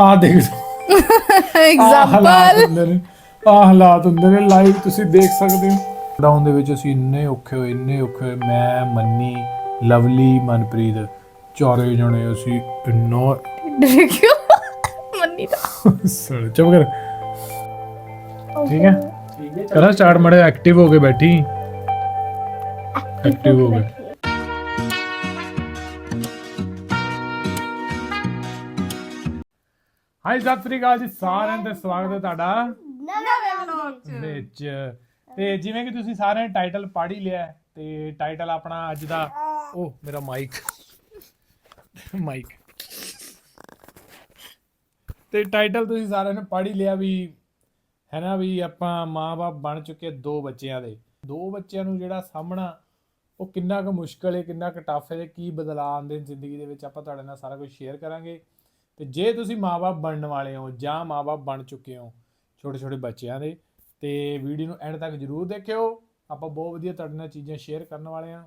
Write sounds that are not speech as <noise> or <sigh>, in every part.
ਆ ਦੇਖ ਐਗਜ਼ਾਮਪਲ ਆਹ ਹਾਲਾਤ ਹੁੰਦੇ ਨੇ। ਲਾਈਵ ਤੁਸੀਂ ਦੇਖ ਸਕਦੇ ਹੋ। ਡਾਊਨ ਦੇ ਵਿੱਚ ਅਸੀਂ ਇੰਨੇ ਔਖੇ ਹੋਏ ਇੰਨੇ ਔਖੇ ਹੋਏ। ਮੈਂ ਮੰਨੀ ਲਵਲੀ ਮਨਪ੍ਰੀਤ ਚਾਰੇ ਜਣੇ ਅਸੀਂ ਇੰਨਾ ਦੇਖਿਓ ਮੰਨੀ ਦਾ ਸੜ ਚੁੱਪ ਕਰ। ਠੀਕ ਹੈ। ਕਰਾ ਸਟਾਰਟ ਮੜੇ ਐਕਟਿਵ ਹੋ ਕੇ ਬੈਠੀ। ਐਕਟਿਵ ਹੋ ਕੇ ਹਾਈ ਸਤਿ ਸ੍ਰੀ ਅਕਾਲ ਜੀ ਸਾਰਿਆਂ ਦਾ ਸਵਾਗਤ ਹੈ ਤੁਹਾਡਾ। ਨਵੇਂ ਵਲੌਗ ਵਿੱਚ। ਤੇ ਜਿਵੇਂ ਕਿ ਤੁਸੀਂ ਸਾਰਿਆਂ ਨੇ ਟਾਈਟਲ ਪੜ੍ਹ ਹੀ ਲਿਆ ਹੈ, ਤੇ ਟਾਈਟਲ ਆਪਣਾ ਅੱਜ ਦਾ ਉਹ ਮੇਰਾ ਮਾਈਕ। ਮਾਈਕ। ਤੇ ਟਾਈਟਲ ਤੁਸੀਂ ਸਾਰਿਆਂ ਨੇ ਪੜ੍ਹ ਹੀ ਲਿਆ ਵੀ ਹੈ ਨਾ ਵੀ ਆਪਾਂ ਮਾਂ-ਬਾਪ ਬਣ ਚੁੱਕੇ ਦੋ ਬੱਚਿਆਂ ਦੇ। ਦੋ ਬੱਚਿਆਂ ਨੂੰ ਜਿਹੜਾ ਸਾਹਮਣਾ ਉਹ ਕਿੰਨਾ ਕੁ ਮੁਸ਼ਕਲ ਹੈ ਕਿੰਨਾ ਕੁ ਟਫ ਹੈ ਤੇ ਕੀ ਬਦਲਾਅ ਆਉਂਦੇ ਨੇ ਜ਼ਿੰਦਗੀ ਦੇ ਵਿੱਚ ਆਪਾਂ ਤੁਹਾਡੇ ਨਾਲ ਸਾਰਾ ਕੁਝ ਸ਼ੇਅਰ ਕਰਾਂਗੇ। ਤੇ ਜੇ ਤੁਸੀਂ ਮਾਂ-ਬਾਪ ਬਣਨ ਵਾਲੇ ਹੋ ਜਾਂ ਮਾਂ-ਬਾਪ ਬਣ ਚੁੱਕੇ ਹੋ ਛੋਟੇ ਛੋਟੇ ਬੱਚਿਆਂ ਦੇ ਤੇ ਵੀਡੀਓ ਨੂੰ ਐਂਡ ਤੱਕ ਜਰੂਰ ਦੇਖਿਓ। ਆਪਾਂ ਬਹੁਤ ਵਧੀਆ ਤੁਹਾਡੇ ਨਾਲ ਚੀਜ਼ਾਂ ਸ਼ੇਅਰ ਕਰਨ ਵਾਲੇ ਆ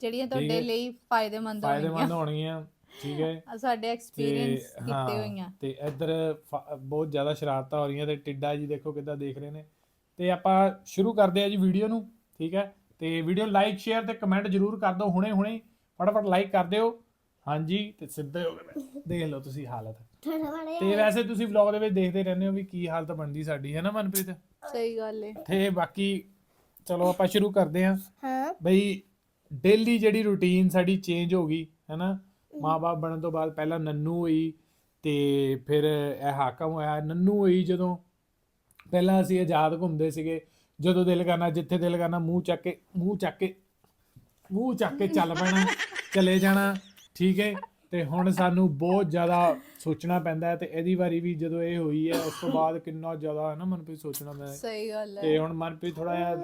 ਜਿਹੜੀਆਂ। ਤੁਹਾਡੇ ਲਈ ਫਾਇਦੇਮੰਦ ਫਾਇਦੇਮੰਦ ਹੋਣਗੀਆਂ ਹੋਣਗੀਆਂ ਠੀਕ ਹੈ? ਸਾਡੇ ਐਕਸਪੀਰੀਅੰਸ ਕੀਤੇ ਹੋਈਆਂ। ਤੇ ਇੱਧਰ ਬਹੁਤ ਜ਼ਿਆਦਾ ਸ਼ਰਾਰਤਾਂ ਹੋ ਰਹੀਆਂ ਤੇ ਟਿੱਡਾ ਜੀ ਦੇਖੋ ਕਿੱਦਾਂ ਦੇਖ ਰਹੇ ਨੇ। ਤੇ ਆਪਾਂ ਸ਼ੁਰੂ ਕਰਦੇ ਆ ਜੀ ਵੀਡੀਓ ਨੂੰ ਠੀਕ ਹੈ? ਤੇ ਵੀਡੀਓ ਲਾਈਕ ਸ਼ੇਅਰ ਤੇ ਕਮੈਂਟ ਜਰੂਰ ਕਰ ਦਿਓ ਹੁਣੇ ਹੁਣੇ ਫਟਾਫਟ ਲਾਈਕ ਕਰ ਦਿਓ। ਹਾਂਜੀ ਤੇ ਸਿੱਧੇ ਹੋ ਗਏ ਮੈਂ। ਦੇਖ ਲਓ ਤੁਸੀਂ ਹਾਲਤ। ਤੇ ਵੈਸੇ ਤੁਸੀਂ ਵਲੌਗ ਦੇ ਵਿੱਚ ਦੇਖਦੇ ਰਹਿੰਦੇ ਹੋ ਵੀ ਕੀ ਹਾਲਤ ਬਣਦੀ ਸਾਡੀ ਹੈ ਨਾ ਮਨਪ੍ਰੀਤ? ਸਹੀ ਗੱਲ ਹੈ ਤੇ ਬਾਕੀ ਚਲੋ ਆਪਾਂ ਸ਼ੁਰੂ ਕਰਦੇ ਹਾਂ। ਹਾਂ। ਬਈ ਡੇਲੀ ਜਿਹੜੀ ਰੁਟੀਨ ਸਾਡੀ ਚੇਂਜ ਹੋ ਗਈ ਹੈਨਾ ਮਾਪੇ ਬਣਨ ਤੋਂ ਬਾਅਦ ਪਹਿਲਾਂ ਨੰਨੂ ਹੋਈ ਤੇ ਫਿਰ ਇਹ ਹਾਕਮ ਹੋਇਆ ਨੰਨੂ ਹੋਈ ਜਦੋਂ ਪਹਿਲਾਂ ਅਸੀਂ ਆਜ਼ਾਦ ਘੁੰਮਦੇ ਸੀਗੇ ਜਦੋਂ ਦਿਲ ਕਰਨਾ ਜਿੱਥੇ ਦਿਲ ਕਰਨਾ ਮੂੰਹ ਚੱਕ ਕੇ ਮੂੰਹ ਚੱਕ ਕੇ ਮੂੰਹ ਚੱਕ ਕੇ ਚੱਲ ਪੈਣਾ ਚਲੇ ਜਾਣਾ। ਠੀਕ ਹੈ ਤੇ ਹੁਣ ਸਾਨੂੰ ਬਹੁਤ ਜ਼ਿਆਦਾ ਸੋਚਣਾ ਪੈਂਦਾ ਹੈ ਤੇ ਇਹਦੀ ਵਾਰੀ ਵੀ ਜਦੋਂ ਇਹ ਹੋਈ ਹੈ ਉਸ ਤੋਂ ਬਾਅਦ ਕਿੰਨਾ ਜ਼ਿਆਦਾ ਹੈ ਨਾ ਮਨਪ੍ਰੀਤ ਸੋਚਣਾ ਪੈਂਦਾ ਹੈ। ਸਹੀ ਗੱਲ ਤੇ ਹੈ ਹੁਣ ਮਨਪ੍ਰੀਤ ਥੋੜਾ ਜਿਹਾ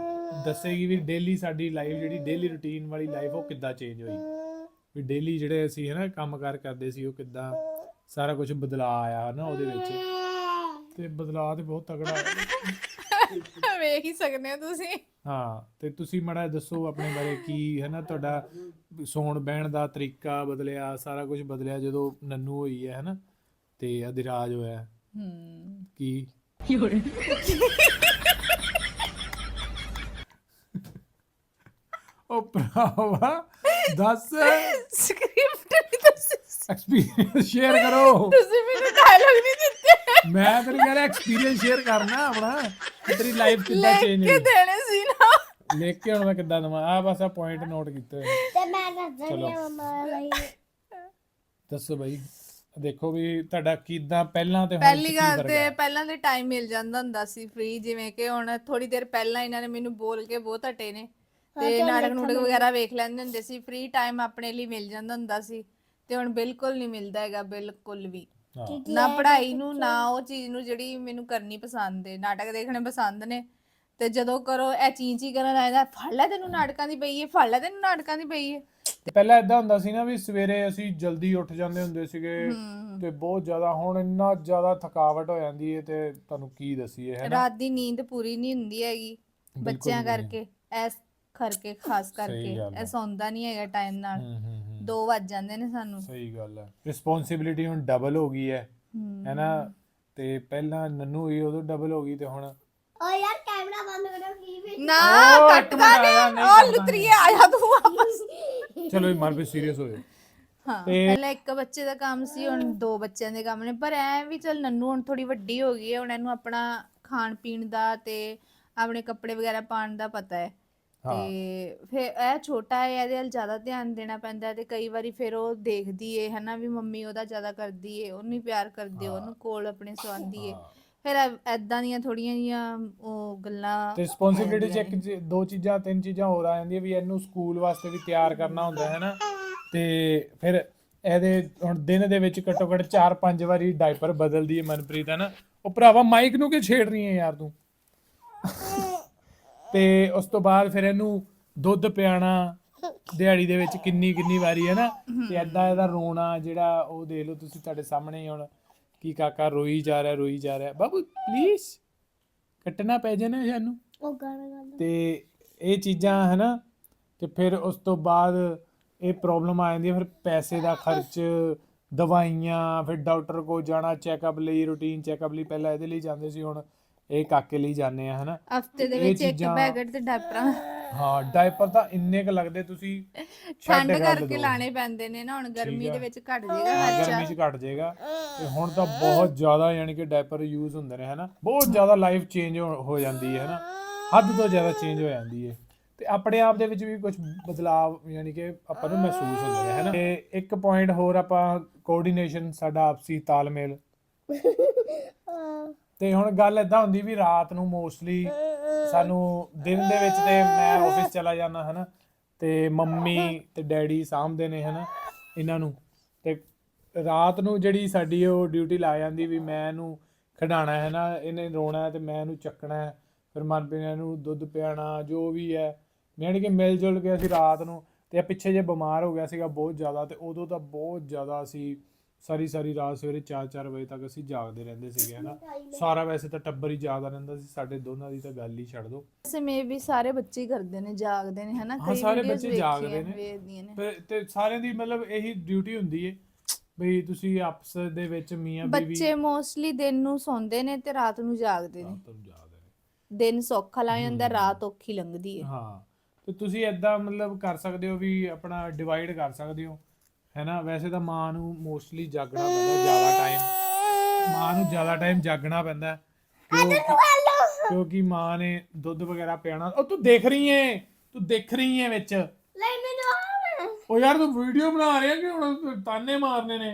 ਦੱਸੇਗੀ ਵੀ ਡੇਲੀ ਸਾਡੀ ਲਾਈਫ ਜਿਹੜੀ ਡੇਲੀ ਰੁਟੀਨ ਵਾਲੀ ਲਾਈਫ ਉਹ ਕਿੱਦਾਂ ਚੇਂਜ ਹੋਈ। ਵੀ ਡੇਲੀ ਜਿਹੜੇ ਅਸੀਂ ਹੈ ਨਾ ਕੰਮਕਾਰ ਕਰਦੇ ਸੀ ਉਹ ਕਿੱਦਾਂ ਸਾਰਾ ਕੁਝ ਬਦਲਾ ਆਇਆ ਨਾ ਉਹਦੇ ਵਿੱਚ। ਤੇ ਬਦਲਾ ਤੇ ਬਹੁਤ ਆਇਆ <laughs> ਵੇਖ ਹੀ ਸਕਦੇ ਹੋ ਤੁਸੀਂ। ਹਾਂ ਤੇ ਤੁਸੀਂ ਮੜਾ ਦੱਸੋ ਆਪਣੇ ਬਾਰੇ ਕੀ ਹੈ ਨਾ ਤੁਹਾਡਾ ਸੌਣ ਬਹਿਣ ਦਾ ਤਰੀਕਾ ਬਦਲਿਆ ਸਾਰਾ ਕੁਝ ਬਦਲਿਆ ਜਦੋਂ ਨੰਨੂ ਹੋਈ ਹੈ ਨਾ ਤੇ ਅਧਿਰਾਜ ਹੋਇਆ। ਹੂੰ। ਕੀ? ਉਹ ਭਰਾਵਾ ਦੱਸ। <laughs> ਸਕ੍ਰਿਪਟ ਦੱਸੀ। ਐਕਸਪੀਰੀਅੰਸ ਸ਼ੇਅਰ ਕਰੋ। ਤੁਸੀਂ ਮੈਨੂੰ ਡਾਇਲੌਗ ਨਹੀਂ ਦਿੱਤੇ। ਮੈਂ ਤੈਨੂੰ ਕਹਿ ਰਿਹਾ ਐਕਸਪੀਰੀਅੰਸ ਸ਼ੇਅਰ ਕਰਨਾ ਆਪਣਾ। ਕਿ ਤੇਰੀ ਲਾਈਫ ਕਿੱਦਾਂ ਚੇਂਜ ਕੇ ਹੋਈ? ਦੇਣੇ ਸੀ ਨਾ। ਲਿਖ ਕੇ ਹੁਣ ਮੈਂ ਕਿੱਦਾਂ ਦਵਾਂ? ਆ ਬਸ ਆ ਪੁਆਇੰਟ ਨੋਟ ਕੀਤੇ। ਤੇ ਮੈਂ ਦੱਸ ਚਲੋ। ਦਿੰਦੀ ਹਾਂ ਮੰਮਾ ਲਈ। ਦੱਸੋ ਬਾਈ। ਦੇਖੋ ਵੀ ਤੁਹਾਡਾ ਕਿਦਾਂ ਪਹਿਲਾਂ ਤੇ ਹੁਣ ਪਹਿਲੀ ਗੱਲ ਤੇ ਪਹਿਲਾਂ ਤੇ ਟਾਈਮ ਮਿਲ ਜਾਂਦਾ ਹੁੰਦਾ ਸੀ ਫ੍ਰੀ ਜਿਵੇਂ ਕਿ ਹੁਣ ਥੋੜੀ ਦੇਰ ਪਹਿਲਾਂ ਇਹਨਾਂ ਨੇ ਮੈਨੂੰ ਬੋਲ ਕੇ ਬਹੁਤ ਹਟੇ ਨੇ। ਤੇ ਨਾਟਕ ਨੂਟਕ ਵਗੈਰਾ ਵੇਖ ਲੈਂਦੇ ਹੁੰਦੇ ਸੀ। ਫ੍ਰੀ ਟਾਈਮ ਆਪਣੇ ਲਈ ਮਿਲ ਜਾਂਦਾ ਹੁੰਦਾ ਸੀ। ਤੇ ਹੁਣ ਬਿਲਕੁਲ ਨਹੀਂ ਮਿਲਦਾ ਹੈਗਾ ਬਿਲਕੁਲ ਵੀ। ਹਾਂ। ਨਾ ਪੜ੍ਹਾਈ ਨੂੰ ਨਾ ਉਹ ਚੀਜ਼ ਨੂੰ ਜਿਹੜੀ ਮੈਨੂੰ ਕਰਨੀ ਪਸੰਦ ਹੈ ਨਾਟਕ ਦੇਖਣੇ ਪਸੰਦ ਨੇ। ਤੇ ਜਦੋਂ ਕਰੋ ਇਹ ਚੀਂ ਚੀਂ ਕਰਨ ਆਇਦਾ ਫੜ ਲੈ ਤੈਨੂੰ ਨਾਟਕਾਂ ਦੀ ਪਈ ਹੈ ਫੜ ਲੈ ਤੈਨੂੰ ਨਾਟਕਾਂ ਦੀ ਪਈ ਹੈ ਤੇ ਪਹਿਲਾਂ ਇਦਾਂ ਹੁੰਦਾ ਸੀ ਨਾ ਵੀ ਸਵੇਰੇ ਅਸੀਂ ਜਲਦੀ ਉੱਠ ਜਾਂਦੇ ਹੁੰਦੇ ਸੀਗੇ ਹਮ। ਤੇ ਬਹੁਤ ਜ਼ਿਆਦਾ ਹੁਣ ਇੰਨਾ ਜ਼ਿਆਦਾ ਥਕਾਵਟ ਹੋ ਜਾਂਦੀ ਹੈ ਤੇ ਤੁਹਾਨੂੰ ਕੀ ਦਸੀਏ ਹੈ ਨਾ? ਰਾਤ ਦੀ ਨੀਂਦ ਪੂਰੀ ਨਹੀਂ ਹੁੰਦੀ ਹੈਗੀ ਬੱਚਿਆਂ। ਕਰਕੇ ਐਸ ਕਰਕੇ ਖਾਸ ਕਰਕੇ। ਗੱਲ ਹੈ। ਇਹ ਸੌਂਦਾ ਨਹੀਂ ਹੈਗਾ ਟਾਈਮ ਨਾਲ। ਹੂੰ ਹੂੰ ਹੂੰ। 2 ਵੱਜ ਜਾਂਦੇ ਨੇ ਸਾਨੂੰ। ਸਹੀ ਗੱਲ ਹੈ। ਰਿਸਪੌਂਸਿਬਿਲਿਟੀ ਹੁਣ ਡਬਲ ਹੋ ਗਈ ਹੈ। ਹਮ। ਹੈ। ਨਾ ਤੇ ਪਹਿਲਾਂ ਨੰਨੂ ਹੋਈ ਉਦੋਂ ਡਬਲ ਹੋ ਗਈ ਤੇ ਹੁਣ ਓ ਯਾਰ ਕੈਮਰਾ ਬੰਦ ਕਰੋ ਕੀ ਵੀ ਨਾ ਕੱਟ ਇੱਕ ਮਿੰਟ ਦਾਂਗੇ ਆਇਆ, ਨਹੀਂ ਉਹ ਲੁਤਰੀਏ ਤੂੰ ਵਾਪਸ। ਚਲੋ ਇਹ ਮਨ ਵੀ ਸੀਰੀਅਸ ਹੋਏ ਹਾਂ ਤੇ- ਪਹਿਲਾਂ ਇੱਕ ਬੱਚੇ ਦਾ ਕੰਮ ਸੀ ਹੁਣ ਦੋ ਬੱਚਿਆਂ ਦੇ ਕੰਮ ਨੇ। ਪਰ ਐ ਵੀ ਚਲ ਨੰਨੂ ਹੁਣ ਥੋੜੀ ਵੱਡੀ ਹੋ ਗਈ ਹੈ। ਹੁਣ ਇਹਨੂੰ ਆਪਣਾ ਖਾਣ ਪੀਣ ਦਾ ਤੇ ਆਪਣੇ ਕੱਪੜੇ ਵਗੈਰਾ ਪਾਉਣ ਦਾ ਪਤਾ ਹੈ ਹਾਂ। ਤੇ ਫਿਰ ਇਹ ਛੋਟਾ ਹੈ ਇਹਦੇ ਵੱਲ ਜ਼ਿਆਦਾ ਧਿਆਨ ਦੇਣਾ ਪੈਂਦਾ ਹੈ ਤੇ ਕਈ ਵਾਰੀ ਫਿਰ ਉਹ ਦੇਖਦੀ ਏ ਹਨਾ ਵੀ ਮੰਮੀ ਉਹਦਾ ਜ਼ਿਆਦਾ ਕਰਦੀ ਏ ਉਹਨੂੰ ਹੀ ਪਿਆਰ ਕਰਦੀ ਏ ਉਹਨੂੰ ਕੋਲ ਆਪਣੇ ਸਵਾਂਦੀ ਏ। ਫਿਰ ਐਦਾਂ ਦੀਆਂ ਥੋੜੀਆਂ ਜੀਆਂ ਉਹ ਗੱਲਾਂ ਤੇ ਰਿਸਪੌਂਸਿਬਿਲਿਟੀ ਚ ਇੱਕ ਚੀ- ਦੋ ਚੀਜ਼ਾਂ ਤਿੰਨ ਚੀਜ਼ਾਂ ਹੋਰ ਆ ਜਾਂਦੀਆਂ ਵੀ ਇਹਨੂੰ ਸਕੂਲ ਵਾਸਤੇ ਵੀ ਤਿਆਰ ਕਰਨਾ ਹੁੰਦਾ ਹੈ ਨਾ ਤੇ ਫਿਰ ਇਹਦੇ ਹੁਣ ਦਿਨ ਦੇ ਵਿੱਚ ਘੱਟੋ ਘੱਟ 4-5 ਵਾਰੀ ਡਾਈਪਰ ਬਦਲਦੀ ਹੈ ਮਨਪ੍ਰੀਤ ਹੈ ਨਾ ਉਹ ਭਰਾਵਾ ਮਾਈਕ ਨੂੰ ਕਿ ਛੇੜ ਰਹੀ ਹੈ ਯਾਰ ਤੂੰ? ਤੇ ਉਸ ਤੋਂ ਬਾਅਦ ਫਿਰ ਇਹਨੂੰ ਦੁੱਧ ਪਿਆਣਾ ਦਿਹਾੜੀ ਦੇ ਵਿੱਚ ਕਿੰਨੀ ਕਿੰਨੀ ਵਾਰੀ ਹੈ ਨਾ? ਤੇ ਐਦਾਂ ਇਹਦਾ ਰੋਣਾ ਜਿਹੜਾ ਉਹ ਦੇਖ ਲਓ ਤੁਸੀਂ ਤੁਹਾਡੇ ਸਾਹਮਣੇ ਹੀ ਹੁਣ ਕੀ ਕਾਕਾ ਰੋਈ ਜਾ ਰਿਹਾ ਰੋਈ ਜਾ ਰਿਹਾ। ਬਾਬੂ ਪਲੀਜ਼ ਕੱਟਣਾ ਪੈ ਜਾਣਾ ਸਾਨੂੰ ਉਹ ਗਾਣਾ ਗਾਉਂਦਾ ਤੇ ਇਹ ਚੀਜ਼ਾਂ ਹੈ ਨਾ? ਤੇ ਫਿਰ ਉਸ ਤੋਂ ਬਾਅਦ ਇਹ ਪ੍ਰੋਬਲਮ ਆ ਜਾਂਦੀ ਹੈ ਫਿਰ ਪੈਸੇ ਦਾ ਖਰਚ ਦਵਾਈਆਂ ਫਿਰ ਡਾਕਟਰ ਕੋਲ ਜਾਣਾ ਚੈੱਕਅਪ ਲਈ ਰੂਟੀਨ ਚੈੱਕਅਪ ਲਈ ਪਹਿਲਾਂ ਇਹਦੇ ਲਈ ਜਾਂਦੇ ਸੀ ਹੁਣ। ਇਹ ਕਾਕੇ ਲਈ ਜਾਂਦੇ ਆ ਹਨਾ? ਹਫ਼ਤੇ ਦੇ ਇਹ ਵਿੱਚ ਇੱਕ ਚੀਜ਼ਾਂ- ਪੈਕੇਟ ਤੇ ਡਾਇਪਰਾਂ ਹਾਂ ਡਾਇਪਰ ਤਾਂ ਇੰਨੇ ਕ ਲੱਗਦੇ ਤੁਸੀਂ ਠੰਡ ਕਰ ਕਰਕੇ ਦਿਓ। ਲਾਣੇ ਪੈਂਦੇ ਨੇ ਨਾ ਹੁਣ ਗਰਮੀ। ਦੇ ਵਿੱਚ ਘਟ ਜਾਏਗਾ ਹਾਂ, ਖਰਚਾ। ਗਰਮੀ 'ਚ ਘਟ ਜਾਏਗਾ। ਤੇ ਹੁਣ ਤਾਂ ਬਹੁਤ ਜ਼ਿਆਦਾ ਯਾਨੀ ਕਿ ਡਾਇਪਰ ਯੂਜ਼ ਹੁੰਦੇ ਨੇ ਹਨਾ? ਬਹੁਤ ਜ਼ਿਆਦਾ ਲਾਈਫ ਚੇਂਜ ਹੋ ਜਾਂਦੀ ਹੈ ਹਨਾ? ਹੱਦ ਤੋਂ ਜ਼ਿਆਦਾ ਚੇਂਜ ਹੋ ਜਾਂਦੀ ਹੈ। ਤੇ ਆਪਣੇ ਆਪ ਦੇ ਵਿੱਚ ਵੀ ਕੁਝ ਬਦਲਾਵ ਯਾਨੀ ਕਿ ਆਪਾਂ ਨੂੰ ਮਹਿਸੂਸ ਹੁੰਦੇ ਨੇ ਹਨਾ? ਤੇ ਇੱਕ ਪੁਆਇੰਟ ਹੋਰ ਆਪਾਂ ਕੋਆਰਡੀਨੇਸ਼ਨ ਸਾਡਾ ਆਪਸੀ ਤਾਲਮੇਲ। <laughs> ਹਾਂ। ਤੇ ਹੁਣ ਗੱਲ ਇਦਾਂ ਹੁੰਦੀ ਵੀ ਰਾਤ ਨੂੰ ਮੋਸਟਲੀ ਸਾਨੂੰ ਦਿਨ ਦੇ ਵਿੱਚ ਤੇ ਮੈਂ ਆਫਿਸ ਚਲਾ ਜਾਂਦਾ ਹਨਾ। ਤੇ ਮੰਮੀ ਤੇ ਡੈਡੀ ਸਾਂਭਦੇ ਨੇ ਹਨਾ ਇਹਨਾਂ ਨੂੰ। ਤੇ ਰਾਤ ਨੂੰ ਜਿਹੜੀ ਸਾਡੀ ਉਹ ਡਿਊਟੀ ਲਾ ਜਾਂਦੀ ਵੀ ਮੈਂ ਇਹਨੂੰ ਖਿਡਾਣਾ ਹੈ ਨਾ ਇਹਨੇ ਰੋਣਾ ਤੇ ਮੈਂ ਇਹਨੂੰ ਚੱਕਣਾ ਹੈ। ਫਿਰ ਮਨਪ੍ਰੀਤ ਨੇ ਇਹਨੂੰ ਦੁੱਧ ਪਿਆਣਾ ਜੋ ਵੀ ਹੈ। ਯਾਨੀ ਕਿ ਮਿਲ ਜੁਲ ਕੇ ਅਸੀਂ ਰਾਤ ਨੂੰ ਤੇ ਪਿੱਛੇ ਜੇ ਬਿਮਾਰ ਹੋ ਗਿਆ ਸੀਗਾ ਬਹੁਤ ਜ਼ਿਆਦਾ ਤੇ ਉਦੋਂ ਤਾਂ ਬਹੁਤ ਜ਼ਿਆਦਾ ਅਸੀਂ ਸਾਰੀ ਸਾਰੀ ਰਾਤ ਸਵੇਰੇ 4-4 ਵਜੇ ਤੱਕ ਅਸੀਂ ਜਾਗਦੇ ਰਹਿੰਦੇ ਸੀਗੇ ਹਨਾ। ਸਾਰਾ ਵੈਸੇ ਤਾਂ ਟੱਬਰ ਹੀ ਜਾਗਦਾ ਰਹਿੰਦਾ ਸੀ ਸਾਡੇ ਦੋਨਾਂ ਦੀ ਤਾਂ ਗੱਲ ਹੀ ਛੱਡ ਦੋ। ਵੈਸੇ ਮੇ ਵੀ ਸਾਰੇ ਬੱਚੇ ਹੀ ਕਰਦੇ ਨੇ ਜਾਗਦੇ ਨੇ ਹਨਾ। ਹਾਂ, ਸਾਰੇ ਬੱਚੇ ਜਾਗਦੇ ਨੇ। ਤੇ ਤੇ ਸਾਰਿਆਂ ਦੀ ਮਤਲਬ ਇਹੀ ਡਿਊਟੀ ਹੁੰਦੀ ਏ ਬਈ ਤੁਸੀਂ ਆਪਸ ਦੇ ਵਿੱਚ ਮੀਆਂ ਬੀਵੀ ਬੱਚੇ ਮੋਸਟਲੀ ਦਿਨ ਨੂੰ ਸੌਂਦੇ ਨੇ ਤੇ ਰਾਤ ਨੂੰ ਜਾਗਦੇ ਨੇ। ਰਾਤ ਨੂੰ ਜਾਗਦੇ ਨੇ। ਦਿਨ ਸੌਖਾ ਲੱਗ ਜਾਂਦਾ ਰਾਤ ਔਖੀ ਲੰਘਦੀ ਹੈ ਹਾਂ ਤੇ ਤੁਸੀਂ ਐਦਾਂ ਮਤਲਬ ਕਰ ਸਕਦੇ ਹੋ ਵੀ ਆਪਣਾ ਡਿਵਾਈਡ ਕਰ ਸਕਦੇ ਹੋ ਹੈਨਾ ਵੈਸੇ ਤਾਂ ਮਾਂ ਨੂੰ ਮੋਸਟਲੀ ਜਾਗਣਾ ਪੈਂਦਾ ਜ਼ਿਆਦਾ ਟਾਈਮ ਮਾਂ ਨੂੰ ਜ਼ਿਆਦਾ ਟਾਈਮ ਜਾਗਣਾ ਪੈਂਦਾ ਕਿਉਂ- ਕਿਉਂਕਿ ਮਾਂ ਨੇ ਦੁੱਧ ਵਗੈਰਾ ਪਿਆਣਾ ਉਹ ਤੂੰ ਦੇਖ ਰਹੀ ਏ ਤੂੰ ਦੇਖ ਰਹੀ ਏ ਵਿੱਚ। ਲੈ ਮੈਨੂੰ ਉਹ ਯਾਰ ਤੂੰ ਵੀਡੀਓ ਬਣਾ ਰਿਹਾ ਕਿ ਹੁਣ ਤਾਨੇ ਮਾਰਨੇ ਨੇ?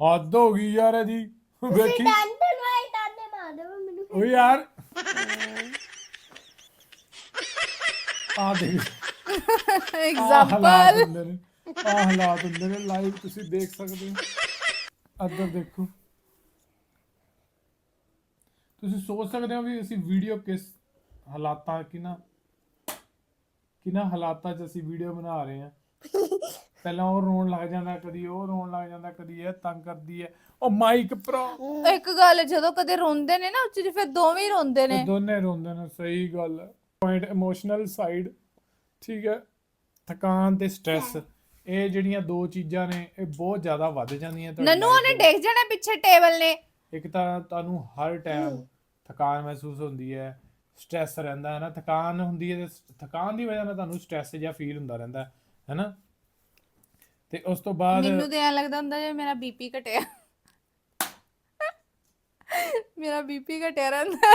ਹੱਦ ਹੋ ਗਈ ਯਾਰ ਇਹਦੀ। ਵੇਖੀ। ਮਾਰ ਦੇ ਮੈਨੂੰ ਓ ਯਾਰ। ਆ ਦੇਖ। <laughs> ਆਹ ਹਾਲਾਤ ਐਗਜ਼ਾਮਪਲ ਹੁੰਦੇ ਨੇ। ਆਹ ਹਾਲਾਤ ਹੁੰਦੇ ਨੇ ਲਾਈਵ ਤੁਸੀਂ ਦੇਖ ਸਕਦੇ ਹੋ। ਅੱਧਰ ਦੇਖੋ। ਤੁਸੀਂ ਸੋਚ ਸਕਦੇ ਹੋ ਵੀ ਅਸੀਂ ਵੀਡੀਓ ਕਿਸ ਹਾਲਾਤਾਂ ਕਿਨਾ ਕਿਨਾ ਹਾਲਾਤਾਂ 'ਚ ਅਸੀਂ ਵੀਡੀਓ ਬਣਾ ਰਹੇ ਹਾਂ। ਪਹਿਲਾਂ ਉਹ ਰੋਣ ਲੱਗ ਜਾਂਦਾ ਕਦੀ ਉਹ ਰੋਣ ਲੱਗ ਜਾਂਦਾ ਕਦੀ ਇਹ ਤੰਗ ਕਰਦੀ ਹੈ। ਉਹ ਮਾਈਕ ਭਰਾ। ਇੱਕ ਗੱਲ ਜਦੋਂ ਕਦੇ ਰੋਂਦੇ ਨੇ ਨਾ ਉੱਚ ਫਿਰ ਦੋਵੇਂ ਹੀ ਰੋਂਦੇ ਨੇ। ਦੋਨੇ ਰੋਂਦੇ ਨੇ ਸਹੀ ਗੱਲ। ਹੈ ਪੁਆਇੰਟ ਇਮੋਸ਼ਨਲ ਸਾਈਡ ਠੀਕ ਹੈ। ਥਕਾਨ ਤੇ ਸਟ੍ਰੈਸ ਇਹ ਜਿਹੜੀਆਂ ਦੋ ਚੀਜ਼ਾਂ ਨੇ ਇਹ ਬਹੁਤ ਜ਼ਿਆਦਾ ਵੱਧ ਜਾਂਦੀਆਂ ਤੁਹਾਡੀ ਨਨੂ life ਉਹਨੇ ਦੇਖ ਜਾਣਾ ਪਿੱਛੇ ਟੇਬਲ ਨੇ। ਇੱਕ ਤਾਂ ਤੁਹਾਨੂੰ ਹਰ ਟਾਈਮ ਥਕਾਨ ਮਹਿਸੂਸ ਹੁੰਦੀ ਹੈ ਸਟ੍ਰੈਸ ਰਹਿੰਦਾ ਹੈ ਨਾ ਥਕਾਨ ਹੁੰਦੀ ਹੈ ਤੇ ਥਕਾਨ ਦੀ ਵਜ੍ਹਾ ਨਾਲ ਤੁਹਾਨੂੰ ਸਟ੍ਰੈਸ ਜਿਹਾ ਫੀਲ ਹੁੰਦਾ ਰਹਿੰਦਾ ਹੈ ਨਾ ਤੇ ਉਸ ਤੋਂ ਬਾਅਦ ਮੈਨੂੰ ਤੇ ਐ ਲੱਗਦਾ ਹੁੰਦਾ ਜੇ ਮੇਰਾ ਬੀਪੀ ਘਟਿਆ। ਮੇਰਾ ਬੀਪੀ ਘਟਿਆ ਰਹਿੰਦਾ।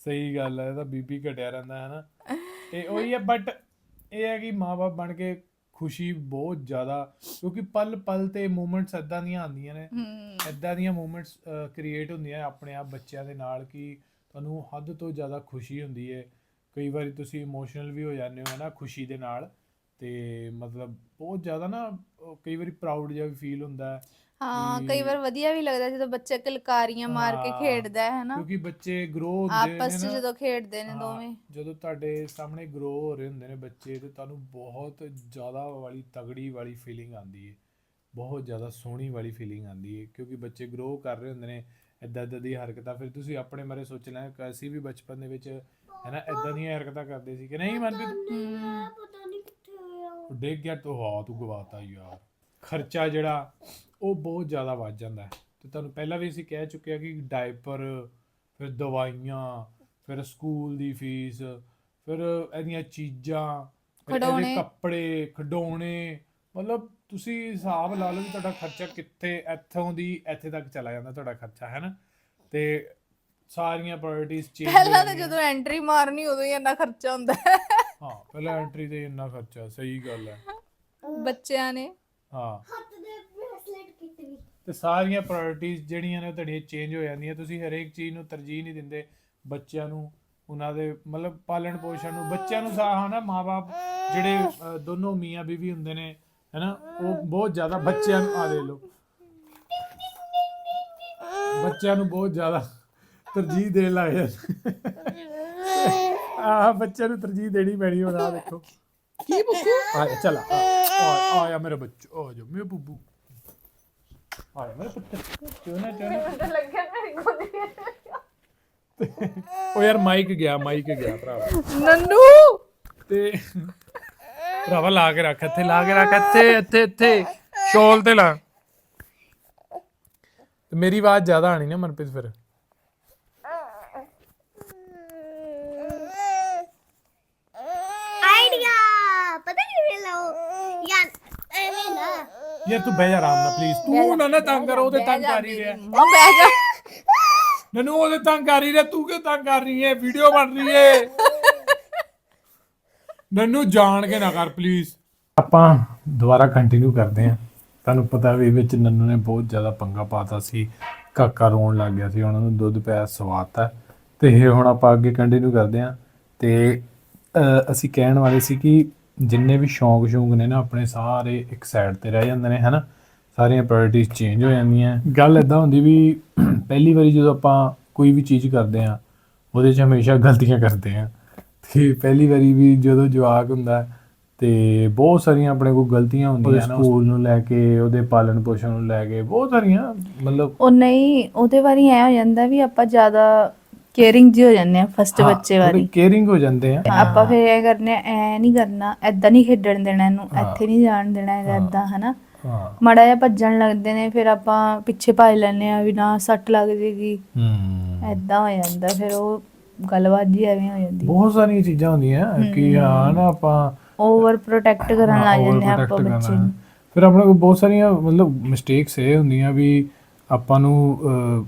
ਸਹੀ ਗੱਲ ਹੈ ਇਹਦਾ ਬੀਪੀ ਘਟਿਆ ਰਹਿੰਦਾ ਹੈ ਨਾ। ਤੇ <laughs> ਉਹੀ ਹੈ ਬਟ ਇਹ ਹੈ ਕਿ ਮਾਪੇ ਬਣ ਕੇ ਖੁਸ਼ੀ ਬਹੁਤ ਜ਼ਿਆਦਾ ਕਿਉਂਕਿ ਪਲ ਪਲ ਤੇ ਮੂਮੈਂਟਸ ਇਦਾਂ ਦੀਆਂ ਆਉਂਦੀਆਂ ਨੇ। ਇਦਾਂ ਦੀਆਂ ਮੂਮੈਂਟਸ ਕ੍ਰੀਏਟ ਹੁੰਦੀਆਂ ਆਪਣੇ ਆਪ ਬੱਚਿਆਂ ਦੇ ਨਾਲ ਕਿ ਤੁਹਾਨੂੰ ਹੱਦ ਤੋਂ ਜ਼ਿਆਦਾ ਖੁਸ਼ੀ ਹੁੰਦੀ ਹੈ ਕਈ ਵਾਰੀ ਤੁਸੀਂ ਇਮੋਸ਼ਨਲ ਵੀ ਹੋ ਜਾਂਦੇ ਹੋ ਨਾ ਖੁਸ਼ੀ ਦੇ ਨਾਲ। ਤੇ ਮਤਲਬ ਬਹੁਤ ਜ਼ਿਆਦਾ ਨਾ ਕਈ ਵਾਰੀ ਪ੍ਰਾਊਡ ਜਿਹਾ ਵੀ ਫੀਲ ਹੁੰਦਾ ਹੈ। ਹਾਂ ਕਈ ਵਾਰ ਵਧੀਆ ਵੀ ਲੱਗਦਾ ਜਦੋਂ ਬੱਚਾ ਕਿਲਕਾਰੀਆਂ ਮਾਰ ਕੇ ਹਾਂ, ਖੇਡਦਾ ਹੈ ਹਨਾ? ਕਿਉਂਕਿ ਬੱਚੇ ਗਰੋ ਹੁੰਦੇ ਨੇ ਆਪਸ 'ਚ ਨਾ। ਜਦੋਂ ਖੇਡਦੇ ਨੇ ਹਾਂ, ਦੋਵੇਂ। ਜਦੋਂ ਤੁਹਾਡੇ ਸਾਹਮਣੇ ਗਰੋ ਹੋ ਰਹੇ ਹੁੰਦੇ ਨੇ ਬੱਚੇ ਤੇ ਤੁਹਾਨੂੰ ਬਹੁਤ ਜ਼ਿਆਦਾ ਵਾਲੀ ਤਗੜੀ ਵਾਲੀ ਫੀਲਿੰਗ ਆਉਂਦੀ ਹੈ ਬਹੁਤ ਜ਼ਿਆਦਾ ਸੋਹਣੀ ਵਾਲੀ ਫੀਲਿੰਗ ਆਉਂਦੀ ਹੈ ਕਿਉਂਕਿ ਬੱਚੇ ਗਰੋ ਕਰ ਰਹੇ ਹੁੰਦੇ ਨੇ ਇਦਾਂ ਇਦਾਂ ਦੀ ਹਰਕਤਾਂ। ਫਿਰ ਤੁਸੀਂ ਆਪਣੇ ਬਾਰੇ ਸੋਚ ਲੈਣਾ ਕਿ ਅਸੀਂ ਵੀ ਬਚਪਨ ਦੇ ਵਿੱਚ ਹੈ ਨਾ ਇਦਾਂ ਦੀਆਂ ਹਰਕਤਾਂ ਕਰਦੇ ਸੀ ਕਿ ਨਹੀਂ ਮਨਪ੍ਰੀਤ? ਮੈਂ ਪਤਾ ਨਹੀਂ ਕਿੱਥੇ ਹੋਇਆ ਉਹ ਡਿੱਗ ਗਿਆ ਤੂੰ ਹਾਂ ਤੂੰ ਗਵਾਤਾ ਯਾਰ। ਖਰਚਾ ਜਿਹੜਾ ਉਹ ਬਹੁਤ ਜ਼ਿਆਦਾ ਵੱਧ ਜਾਂਦਾ ਹੈ। ਤੇ ਤੁਹਾਨੂੰ ਪਹਿਲਾਂ ਵੀ ਅਸੀਂ ਕਹਿ ਚੁੱਕੇ ਆ ਕਿ ਡਾਈਪਰ ਫਿਰ ਦਵਾਈਆਂ ਫਿਰ ਸਕੂਲ ਦੀ ਫੀਸ ਫਿਰ ਇਹਦੀਆਂ ਚੀਜ਼ਾਂ ਖਿਡੌਣੇ। ਕੱਪੜੇ ਖਿਡੌਣੇ ਮਤਲਬ ਤੁਸੀਂ ਹਿਸਾਬ ਲਾ ਲਓ ਵੀ ਤੁਹਾਡਾ ਖਰਚਾ ਕਿੱਥੇ ਇੱਥੋਂ ਦੀ ਇੱਥੇ ਤੱਕ ਚਲਾ ਜਾਂਦਾ ਤੁਹਾਡਾ ਖਰਚਾ ਹੈ ਨਾ? ਤੇ ਸਾਰੀਆਂ ਪ੍ਰਾਇੋਰਟੀਆਂ ਚੇਂਜ ਪਹਿਲਾਂ ਤਾਂ ਜਦੋਂ ਐਂਟਰੀ ਮਾਰਨੀ ਉਦੋਂ ਹੀ ਇੰਨਾ ਖਰਚਾ ਹੁੰਦਾ ਹੈ। ਹਾਂ ਪਹਿਲਾਂ ਐਂਟਰੀ ਤੇ ਇੰਨਾ ਖਰਚਾ ਸਹੀ ਗੱਲ ਹੈ। ਬੱਚਿਆਂ ਨੇ। ਹਾਂ ਹੱਥ ਦੇ ਬ੍ਰੇਸਲੇਟ ਕਿਤੇ ਤੇ ਸਾਰੀਆਂ ਪ੍ਰਾਇੋਰਟੀਆਂ ਜਿਹੜੀਆਂ ਨੇ ਉਹ ਤੁਹਾਡੀਆਂ ਚੇਂਜ ਹੋ ਜਾਂਦੀਆਂ। ਤੁਸੀਂ ਹਰੇਕ ਚੀਜ਼ ਨੂੰ ਤਰਜੀਹ ਨਹੀਂ ਦਿੰਦੇ ਬੱਚਿਆਂ ਨੂੰ ਉਹਨਾਂ ਦੇ ਮਤਲਬ ਪਾਲਣ ਪੋਸ਼ਣ ਨੂੰ। ਬੱਚਿਆਂ ਨੂੰ ਸਾਹ ਨਾ ਮਾਪੇ ਜਿਹੜੇ ਦੋਨੋਂ ਮੀਆਂ ਬੀਵੀ ਹੁੰਦੇ ਨੇ ਹੈਨਾ ਉਹ ਬਹੁਤ ਜ਼ਿਆਦਾ ਬੱਚਿਆਂ ਨੂੰ ਆ ਦੇ ਲੋ ਬੱਚਿਆਂ ਨੂੰ ਬਹੁਤ ਜ਼ਿਆਦਾ ਤਰਜੀਹ ਦੇਣ ਲੱਗ ਜਾਂਦੇ। ਆਹ ਬੱਚਿਆਂ ਨੂੰ ਤਰਜੀਹ ਦੇਣੀ ਪੈਣੀ ਹੁਣ ਆ ਦੇਖੋ। ਕੀ ਬੱਬੂ ਆ ਚੱਲ ਆ ਆ- ਆ ਆ ਮੇਰਾ ਬੱਚਾ ਆ ਜਾ ਮੇਰੇ ਬੱਬੂ। ਆ ਜਾ ਮੇਰਾ ਪੁੱਤਰ ਚੋਨਾ ਚੋਨਾ ਲੱਗਿਆ ਮੇਰੀ ਗੋਦੀ ਉਹ ਯਾਰ ਮਾਈਕ ਗਿਆ ਮਾਈਕ ਗਿਆ ਭਰਾਵਾ ਨੰਨੂ! ਤੇ ਭਰਾਵਾ ਲਾ ਕੇ ਰੱਖ ਇੱਥੇ ਲਾ ਕੇ ਰੱਖ ਇੱਥੇ ਇੱਥੇ ਇੱਥੇ। ਚੋਲ ਤੇ ਲਾ। ਤੇ ਮੇਰੀ ਆਵਾਜ਼ ਜ਼ਿਆਦਾ ਆਣੀ ਨਾ ਮਨਪ੍ਰੀਤ ਫਿਰ ਆਈਡੀਆ ਪਤਾ ਕਿਵੇਂ ਲਾਓ ਯਾਰ ਐਵੇਂ ਨਾ ਯਾਰ ਤੂੰ ਬਹਿ ਜਾ ਆਰਾਮ ਨਾਲ ਪਲੀਜ਼ ਤੂੰ ਨਾ ਨਾ ਤੰਗ ਕਰ ਉਹਦੇ ਤੰਗ ਕਰ ਹੀ ਰਿਹਾ। ਮੰਮਾ ਬਹਿ ਜਾ। ਮੈਨੂੰ ਉਹਦੇ ਤੰਗ ਕਰ ਹੀ ਰਿਹਾ ਤੂੰ ਕਿਉਂ ਤੰਗ ਕਰ ਰਹੀ ਹੈ? ਵੀਡੀਓ ਬਣ ਰਹੀ ਹੈ। ਮੈਨੂੰ ਜਾਣ ਕੇ ਨਾ ਕਰ ਪਲੀਜ਼ ਆਪਾਂ ਦੁਬਾਰਾ ਕੰਟੀਨਿਊ ਕਰਦੇ ਹਾਂ। ਤੁਹਾਨੂੰ ਪਤਾ ਵੀ ਵਿੱਚ ਨੰਨੂ ਨੇ ਬਹੁਤ ਜ਼ਿਆਦਾ ਪੰਗਾ ਪਾਤਾ ਸੀ। ਕਾਕਾ ਰੋਣ ਲੱਗ ਗਿਆ ਸੀ ਉਹਨਾਂ ਨੂੰ ਦੁੱਧ ਪਿਆ ਸਵਾਤਾ ਤੇ। ਇਹ ਹੁਣ ਆਪਾਂ ਅੱਗੇ ਕੰਟੀਨਿਊ ਕਰਦੇ ਹਾਂ। ਤੇ ਅਸੀਂ ਕਹਿਣ ਵਾਲੇ ਸੀ ਕਿ ਜਿੰਨੇ ਵੀ ਸ਼ੌਂਕ ਸ਼ੌਂਕ ਨੇ ਨਾ ਆਪਣੇ ਸਾਰੇ ਇੱਕ ਸਾਈਡ ਤੇ ਰਹਿ ਜਾਂਦੇ ਨੇ ਹਨਾ? ਸਾਰੀਆਂ ਪ੍ਰਾਇੋਰਟੀਜ਼ ਚੇਂਜ ਹੋ ਜਾਂਦੀਆਂ। ਗੱਲ ਇਦਾਂ ਹੁੰਦੀ ਵੀ <clears throat> ਪਹਿਲੀ ਵਾਰੀ ਜਦੋਂ ਆਪਾਂ ਕੋਈ ਵੀ ਚੀਜ਼ ਕਰਦੇ ਆ ਉਹਦੇ 'ਚ ਹਮੇਸ਼ਾ ਗਲਤੀਆਂ ਕਰਦੇ ਆ ਤੇ ਪਹਿਲੀ ਵਾਰੀ ਵੀ ਜਦੋਂ ਜਵਾਕ ਹੁੰਦਾ ਤੇ ਬਹੁਤ ਸਾਰੀਆਂ ਆਪਣੇ ਕੋਲ ਗਲਤੀਆਂ ਹੁੰਦੀਆਂ ਨਾ ਸਕੂਲ ਨੂੰ ਲੈ ਕੇ ਉਹਦੇ ਪਾਲਣ ਪੋਸ਼ਣ ਨੂੰ ਲੈ ਕੇ ਬਹੁਤ ਸਾਰੀਆਂ ਮਤਲਬ ਉਹ ਨਹੀਂ ਉਹਦੇ ਵਾਰੀ ਐ ਹੋ ਜਾਂਦਾ ਵੀ ਆਪਾਂ ਜ਼ਿਆਦਾ ਕੇਅਰਿੰਗ ਜੀ ਹੋ ਜਾਂਦੇ ਆ ਫਸਟ ਬੱਚੇ ਵਾਰੀ ਕੇਅਰਿੰਗ ਹੋ ਜਾਂਦੇ ਆ। ਆਪਾਂ ਫਿਰ ਇਹ ਕਰਨੇ ਐ ਨਹੀਂ ਕਰਨਾ ਐਦਾਂ ਨਹੀਂ ਖੇਡਣ ਦੇਣਾ ਇਹਨੂੰ ਇੱਥੇ ਨਹੀਂ ਜਾਣ ਦੇਣਾ ਹੈਗਾ ਏਦਾਂ ਹਨਾ? ਹਾਂ। ਮੜਾ ਜਿਹਾ ਭੱਜਣ ਲੱਗਦੇ ਨੇ ਫਿਰ ਆਪਾਂ ਪਿੱਛੇ ਭੱਜ ਲੈਂਦੇ ਆ ਵੀ ਨਾ ਸੱਟ ਲੱਗ ਜੇਗੀ। ਹੂੰ। ਐਦਾਂ ਹੋ ਜਾਂਦਾ ਫਿਰ ਉਹ ਗੱਲਬਾਤ ਜੀ ਐਵੇਂ ਹੋ ਜਾਂਦੀ। ਬਹੁਤ ਸਾਰੀਆਂ ਚੀਜ਼ਾਂ ਹੁੰਦੀਆਂ ਕਿ ਹਾਂ। ਨਾ ਆਪਾਂ ਓਵਰ ਪ੍ਰੋਟੈਕਟ ਕਰਨ ਲੱਗ ਜਾਂਦੇ ਆ ਆਪਾਂ ਬੱਚੇ ਹੈ। ਨੂੰ। ਫਿਰ ਆਪਣੇ ਕੋਲ ਬਹੁਤ ਸਾਰੀਆਂ ਮਤਲਬ ਮਿਸਟੇਕਸ ਇਹ ਹੁੰਦੀਆਂ ਵੀ ਆਪਾਂ ਨੂੰ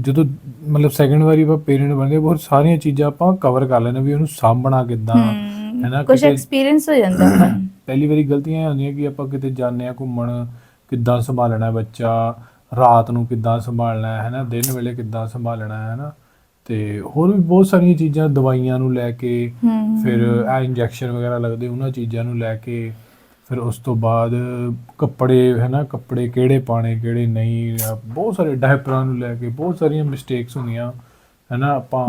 ਜਦੋਂ ਮਤਲਬ ਸੈਕੰਡ ਵਾਰੀ ਆਪਾਂ ਪੇਰੈਂਟ ਬਣਦੇ ਬਹੁਤ ਸਾਰੀਆਂ ਚੀਜ਼ਾਂ ਆਪਾਂ ਕਵਰ ਕਰ ਲੈਂਦੇ ਵੀ ਉਹਨੂੰ ਸਾਂਭਣਾ ਕਿੱਦਾਂ ਹੈ ਨਾ ਕੁਝ ਐਕਸਪੀਰੀਅੰਸ ਹੋ ਜਾਂਦਾ ਆਪਾਂ। ਪਹਿਲੀ ਵਾਰੀ ਗਲਤੀਆਂ ਹੁੰਦੀਆਂ ਕਿ ਆਪਾਂ ਕਿਤੇ ਜਾਂਦੇ ਆ ਘੁੰਮਣ ਕਿੱਦਾਂ ਸੰਭਾਲਣਾ ਹੈ ਬੱਚਾ ਰਾਤ ਨੂੰ ਕਿੱਦਾਂ ਸੰਭਾਲਣਾ ਹੈ ਨਾ ਦਿਨ ਵੇਲੇ ਕਿੱਦਾਂ ਸੰਭਾਲਣਾ ਹੈ ਨਾ ਤੇ ਹੋਰ ਵੀ ਬਹੁਤ ਸਾਰੀਆਂ ਚੀਜ਼ਾਂ ਦਵਾਈਆਂ ਨੂੰ ਲੈ ਕੇ ਫਿਰ ਆ ਇੰਜੈਕਸ਼ਨ ਵਗੈਰਾ ਲੱਗਦੇ ਉਹਨਾਂ ਚੀਜ਼ਾਂ ਨੂੰ ਲੈ ਕੇ ਫਿਰ ਉਸ ਤੋਂ ਬਾਅਦ ਕੱਪੜੇ ਹੈ ਨਾ ਕੱਪੜੇ ਕਿਹੜੇ ਪਾਣੇ ਕਿਹੜੇ ਨਹੀਂ ਬਹੁਤ ਸਾਰੇ ਡਾਇਪਰਾਂ ਨੂੰ ਲੈ ਕੇ ਬਹੁਤ ਸਾਰੀਆਂ ਮਿਸਟੇਕਸ ਹੁੰਦੀਆਂ ਹੈ ਨਾ ਆਪਾਂ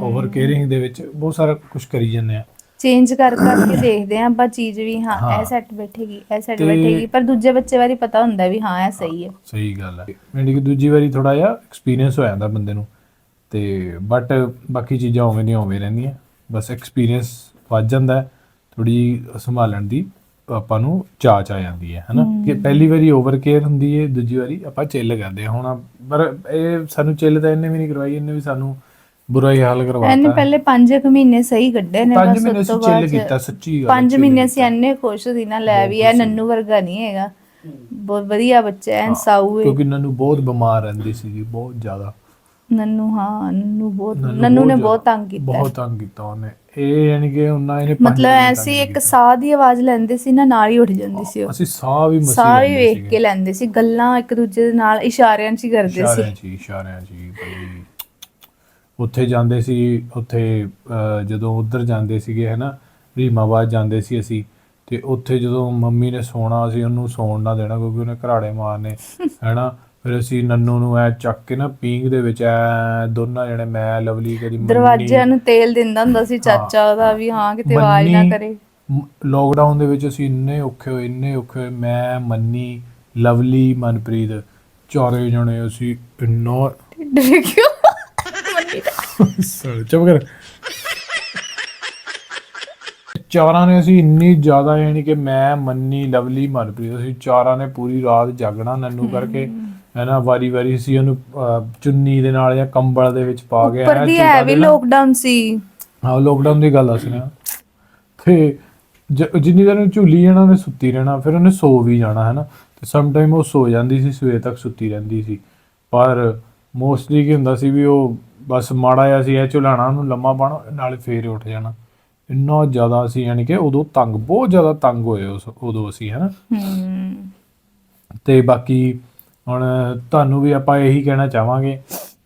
ਓਵਰ ਕੇਅਰਿੰਗ ਦੇ ਵਿੱਚ ਬਹੁਤ ਸਾਰਾ ਕੁਝ ਕਰੀ ਜਾਂਦੇ ਆ ਚੇਂਜ ਕਰ ਕਰਕੇ ਦੇਖਦੇ ਆ ਆਪਾਂ ਚੀਜ਼ ਵੀ ਹਾਂ। ਇਹ ਸੈੱਟ ਬੈਠੇਗੀ ਇਹ ਸੈੱਟ ਬੈਠੇਗੀ ਪਰ ਦੂਜੇ ਬੱਚੇ ਵਾਰੀ ਪਤਾ ਹੁੰਦਾ ਵੀ ਹਾਂ ਇਹ ਸਹੀ ਹੈ। ਸਹੀ ਗੱਲ ਹੈ। ਮੈਨੂੰ ਕਿ ਦੂਜੀ ਵਾਰੀ ਥੋੜਾ ਜਿਹਾ ਐਕਸਪੀਰੀਅੰਸ ਹੋ ਜਾਂਦਾ ਬੰਦੇ ਨੂੰ। ਤੇ ਬਟ ਬਾਕੀ ਚੀਜ਼ਾਂ ਉਵੇਂ ਦੀਆਂ ਉਵੇਂ ਰਹਿੰਦੀਆਂ। ਬਸ ਐਕਸਪੀਰੀਅੰਸ ਵੱਧ ਜਾਂਦਾ ਥੋੜੀ ਸੰਭਾਲਣ ਦੀ। ਆਪਾਂ ਨੂੰ ਚਾਚ ਆ ਜਾਂਦੀ ਹੈ ਹਨਾ? ਕਿ ਪਹਿਲੀ ਵਾਰੀ ਓਵਰ ਕੇਅਰ ਹੁੰਦੀ ਹੈ ਦੂਜੀ ਵਾਰੀ ਆਪਾਂ ਚਿੱਲ ਕਰਦੇ ਹਾਂ। ਹੁਣ ਪਰ ਇਹ ਸਾਨੂੰ ਚਿੱਲ ਤਾਂ ਇਹਨੇ ਵੀ ਨਹੀਂ ਕਰਵਾਈ ਇਹਨੇ ਵੀ ਸਾਨੂੰ ਬੁਰਾ ਹੀ ਹਾਲ ਇਹਨੇ ਕਰਵਾਤਾ ਪਹਿਲੇ 5 ਮਹੀਨੇ ਸਹੀ ਕੱਢੇ ਨੇ ਬਸ ਮਹੀਨੇ ਉਸ ਤੋਂ ਬਾਅਦ ਕੀਤਾ ਸੱਚੀ ਗੱਲ 5 chill ਮਹੀਨੇ। ਅਸੀਂ ਇੰਨੇ ਖੁਸ਼ ਸੀ ਨਾ ਲੈ ਵੀ ਇਹ ਨੰਨੂ ਵਰਗਾ ਨਹੀਂ ਹੈਗਾ। ਬਹੁਤ ਵਧੀਆ ਬੱਚਾ ਹੈ ਸਾਊ ਹੈ ਕਿਉਂਕਿ ਨੰਨੂ ਬਹੁਤ ਬਿਮਾਰ ਰਹਿੰਦੀ ਸੀ ਬਹੁਤ ਜ਼ਿਆਦਾ। ਨੰਨੂ ਹਾਂ ਨੰਨੂ ਬਹੁਤ ਨੰਨੂ ਨੇ ਬਹੁਤ ਬਹੁਤ ਤੰਗ ਕੀਤਾ। ਬਹੁਤ ਤੰਗ ਕੀਤਾ ਉਹਨੇ। ਇਹ ਯਾਨੀ ਕਿ ਉਹਨਾਂ ਇਹਨੇ ਪੰਜ ਮਤਲਬ ਐਸੀ ਇੱਕ ਸਾਹ ਦੀ ਆਵਾਜ਼ ਲੈਂਦੇ ਸੀ ਨਾ ਨਾਲ ਹੀ ਉੱਠ ਜਾਂਦੀ ਸੀ ਉਹ। ਅਸੀਂ ਸਾਹ ਵੀ ਮਸੀ ਸਾਹ ਵੀ ਲੈਂਦੇ ਵੇਖ ਸੀਗੇ। ਕੇ ਲੈਂਦੇ ਸੀ ਗੱਲਾਂ ਇੱਕ ਦੂਜੇ ਦੇ ਨਾਲ ਇਸ਼ਾਰਿਆਂ 'ਚ ਹੀ ਕਰਦੇ ਸੀ। ਇਸ਼ਾਰਿਆਂ 'ਚ ਹੀ, ਇਸ਼ਾਰਿਆਂ 'ਚ ਹੀ ਬਈ ਉੱਥੇ ਜਾਂਦੇ ਸੀ ਉੱਥੇ ਅਹ, ਜਦੋਂ ਉੱਧਰ ਜਾਂਦੇ ਸੀਗੇ ਹਨਾ ਰੀਮਾਬਾਦ ਜਾਂਦੇ ਸੀ ਅਸੀਂ ਤੇ ਉੱਥੇ ਜਦੋਂ ਮੰਮੀ ਨੇ ਸੌਣਾ ਅਸੀਂ ਉਹਨੂੰ ਸੌਣ ਨਾ ਦੇਣਾ ਕਿਉਂਕਿ ਉਹਨੇ ਘਰਾੜੇ ਮਾਰਨੇ <laughs> ਹੈਨਾ ਫਿਰ ਅਸੀਂ ਨੰਨੂ ਨੂੰ ਐ ਚੱਕ ਕੇ ਨਾ ਪੀਂਗ ਦੇ ਵਿੱਚ ਐ ਦੋਨਾਂ ਜਣੇ ਮੈਂ ਲਵਲੀ ਕਦੀ ਮੰਨੀ ਦਰਵਾਜ਼ਿਆਂ ਨੂੰ ਤੇਲ ਦਿੰਦਾ ਹੁੰਦਾ ਸੀ ਚਾਚਾ ਉਹਦਾ ਵੀ ਹਾਂ ਕਿਤੇ ਆਵਾਜ਼ ਨਾ ਕਰੇ। ਲੋਕਡਾਊਨ ਦੇ ਵਿੱਚ ਅਸੀਂ ਇੰਨੇ ਔਖੇ ਹੋਏ ਇੰਨੇ ਔਖੇ ਹੋਏ ਮੈਂ ਮੰਨੀ ਲਵਲੀ ਮਨਪ੍ਰੀਤ ਚਾਰੇ ਜਣੇ ਅਸੀਂ ਇੰਨਾ ਵੇਖਿਓ ਸਰ ਚੁੱਪ ਕਰ। ਚਾਰਾਂ ਨੇ ਅਸੀਂ ਇੰਨੀ ਜ਼ਿਆਦਾ ਯਾਨੀ ਕਿ ਮੈਂ ਮੰਨੀ ਲਵਲੀ ਮਨਪ੍ਰੀਤ ਅਸੀਂ ਚਾਰਾਂ ਨੇ ਪੂਰੀ ਰਾਤ ਜਾਗਣਾ ਨੰਨੂ ਕਰਕੇ। ਹੈ ਨਾ ਵਾਰੀ ਵਾਰੀ ਅਸੀਂ ਉਹਨੂੰ ਚੁੰਨੀ ਦੇ ਨਾਲ ਜਾਂ ਕੰਬਲ ਦੇ ਵਿੱਚ ਪਾ ਕੇ ਉੱਪਰ ਦੀ ਹੈ ਵੀ। ਲੋਕਡਾਊਨ ਸੀ। ਹਾਂ ਲੋਕਡਾਊਨ ਦੀ ਗੱਲ ਦੱਸ ਰਿਹਾ ਤੇ ਜਿੰਨੀ ਦੇਰ ਨੂੰ ਝੂਲੀ ਜਾਣਾ ਉਹਨੇ ਸੁੱਤੀ ਰਹਿਣਾ ਫਿਰ ਉਹਨੇ ਸੋ ਵੀ ਜਾਣਾ ਹੈ ਨਾ ਤੇ ਸਮ ਟਾਈਮ ਉਹ ਸੋ ਜਾਂਦੀ ਸੀ ਸਵੇਰ ਤੱਕ ਸੁੱਤੀ ਰਹਿੰਦੀ ਸੀ। ਪਰ ਮੋਸਟਲੀ ਕੀ ਹੁੰਦਾ ਸੀ ਵੀ ਉਹ ਬਸ ਮਾੜਾ ਜਿਹਾ ਸੀ ਇਹ ਝੁਲਾਣਾ ਉਹਨੂੰ ਲੰਮਾ ਪਾਣਾ ਨਾਲੇ ਫੇਰ ਉੱਠ ਜਾਣਾ। ਇੰਨਾ ਜ਼ਿਆਦਾ ਸੀ ਯਾਨੀ ਕਿ ਉਦੋਂ ਤੰਗ ਬਹੁਤ ਜ਼ਿਆਦਾ ਤੰਗ ਹੋਏ ਉਸ ਉਦੋਂ ਅਸੀਂ ਹੈ। ਨਾ ਤੇ ਬਾਕੀ ਹੁਣ ਤੁਹਾਨੂੰ ਵੀ ਆਪਾਂ ਇਹੀ ਕਹਿਣਾ ਚਾਹਾਂਗੇ